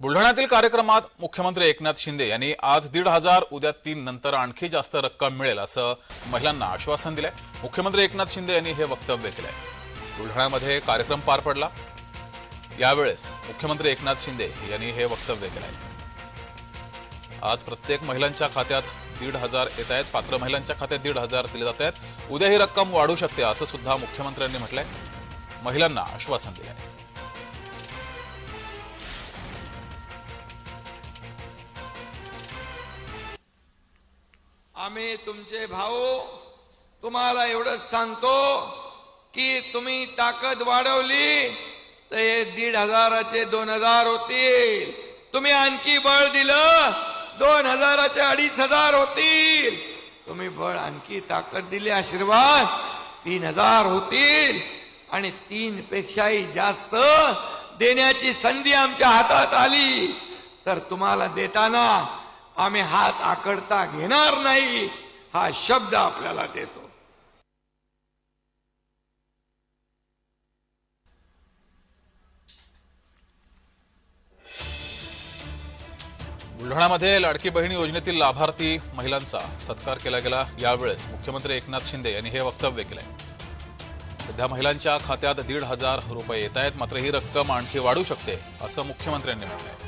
बुलढाण्यातील कार्यक्रमात मुख्यमंत्री एकनाथ शिंदे यांनी आज दीड हजार उद्या तीन नंतर आणखी जास्त रक्कम मिळेल असं महिलांना आश्वासन दिलंय. मुख्यमंत्री एकनाथ शिंदे यांनी हे वक्तव्य केलंय. बुलढाण्यामध्ये कार्यक्रम पार पडला. यावेळेस मुख्यमंत्री एकनाथ शिंदे यांनी हे वक्तव्य केलंय. आज प्रत्येक महिलांच्या खात्यात दीड हजार येत आहेत. पात्र महिलांच्या खात्यात दीड हजार दिले जात आहेत. उद्या ही रक्कम वाढू शकते असं सुद्धा मुख्यमंत्र्यांनी म्हटलंय. महिलांना आश्वासन दिलंय. आम्ही तुमचे भाऊ तुम्हाला एवढंच सांगतो की तुम्ही ताकद वाढवली तर हे दीड हजाराचे दोन हजार होतील. तुम्ही आणखी बळ दिलं दोन हजाराचे अडीच हजार होतील. तुम्ही बळ आणखी ताकद दिली आशीर्वाद तीन हजार होतील. आणि तीन पेक्षाही जास्त देण्याची संधी आमच्या हातात आली. तर तुम्हाला देताना आम्ही हात आकडता घेणार नाही हा शब्द आपल्याला देतो. बुलढाणामध्ये लाडकी बहीण योजनेतील लाभार्थी महिलांचा सत्कार केला गेला. यावेळेस मुख्यमंत्री एकनाथ शिंदे यांनी हे वक्तव्य केलंय. सध्या महिलांच्या खात्यात दीड हजार रुपये येत आहेत मात्र ही रक्कम आणखी वाढू शकते असं मुख्यमंत्र्यांनी म्हटलंय.